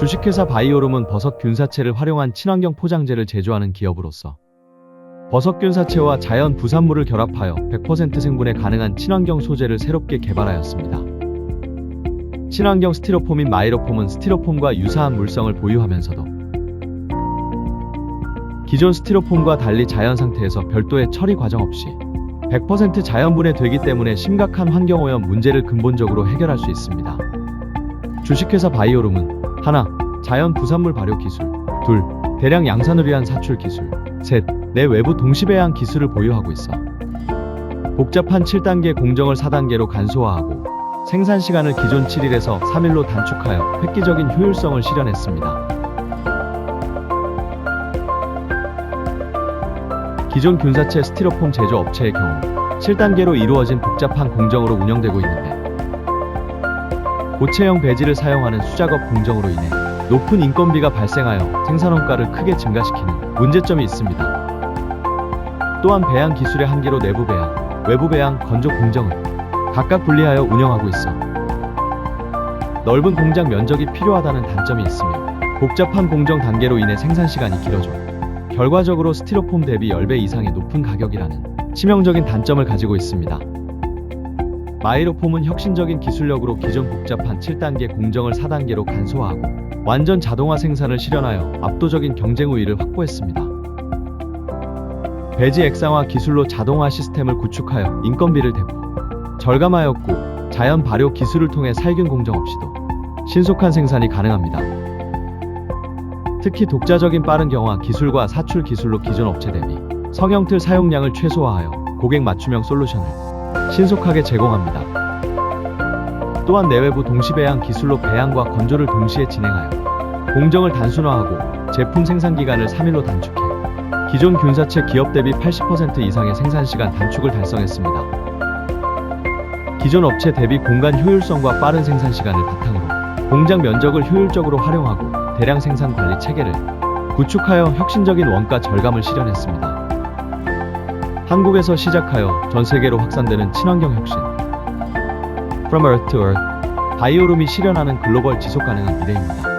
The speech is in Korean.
주식회사 바이오룸은 버섯 균사체를 활용한 친환경 포장재를 제조하는 기업으로서 버섯 균사체와 자연 부산물을 결합하여 100% 생분해 가능한 친환경 소재를 새롭게 개발하였습니다. 친환경 스티로폼인 마이로폼은 스티로폼과 유사한 물성을 보유하면서도 기존 스티로폼과 달리 자연 상태에서 별도의 처리 과정 없이 100% 자연분해 되기 때문에 심각한 환경오염 문제를 근본적으로 해결할 수 있습니다. 주식회사 바이오룸은 하나, 자연 부산물 발효 기술. 둘, 대량 양산을 위한 사출 기술. 셋, 내 외부 동시배양 기술을 보유하고 있어. 복잡한 7단계 공정을 4단계로 간소화하고 생산 시간을 기존 7일에서 3일로 단축하여 획기적인 효율성을 실현했습니다. 기존 균사체 스티로폼 제조 업체의 경우 7단계로 이루어진 복잡한 공정으로 운영되고 있는데 고체형 배지를 사용하는 수작업 공정으로 인해 높은 인건비가 발생하여 생산원가를 크게 증가시키는 문제점이 있습니다. 또한 배양 기술의 한계로 내부 배양, 외부 배양, 건조 공정을 각각 분리하여 운영하고 있어 넓은 공장 면적이 필요하다는 단점이 있으며 복잡한 공정 단계로 인해 생산 시간이 길어져 결과적으로 스티로폼 대비 10배 이상의 높은 가격이라는 치명적인 단점을 가지고 있습니다. 마이로폼은 혁신적인 기술력으로 기존 복잡한 7단계 공정을 4단계로 간소화하고 완전 자동화 생산을 실현하여 압도적인 경쟁 우위를 확보했습니다. 배지 액상화 기술로 자동화 시스템을 구축하여 인건비를 대폭 절감하였고 자연 발효 기술을 통해 살균 공정 없이도 신속한 생산이 가능합니다. 특히 독자적인 빠른 경화 기술과 사출 기술로 기존 업체 대비 성형틀 사용량을 최소화하여 고객 맞춤형 솔루션을 신속하게 제공합니다. 또한 내외부 동시 배양 기술로 배양과 건조를 동시에 진행하여 공정을 단순화하고 제품 생산 기간을 3일로 단축해 기존 균사체 기업 대비 80% 이상의 생산 시간 단축을 달성했습니다. 기존 업체 대비 공간 효율성과 빠른 생산 시간을 바탕으로 공장 면적을 효율적으로 활용하고 대량 생산 관리 체계를 구축하여 혁신적인 원가 절감을 실현했습니다. 한국에서 시작하여 전 세계로 확산되는 친환경 혁신. From Earth to Earth. 바이오룸이 실현하는 글로벌 지속 가능한 미래입니다.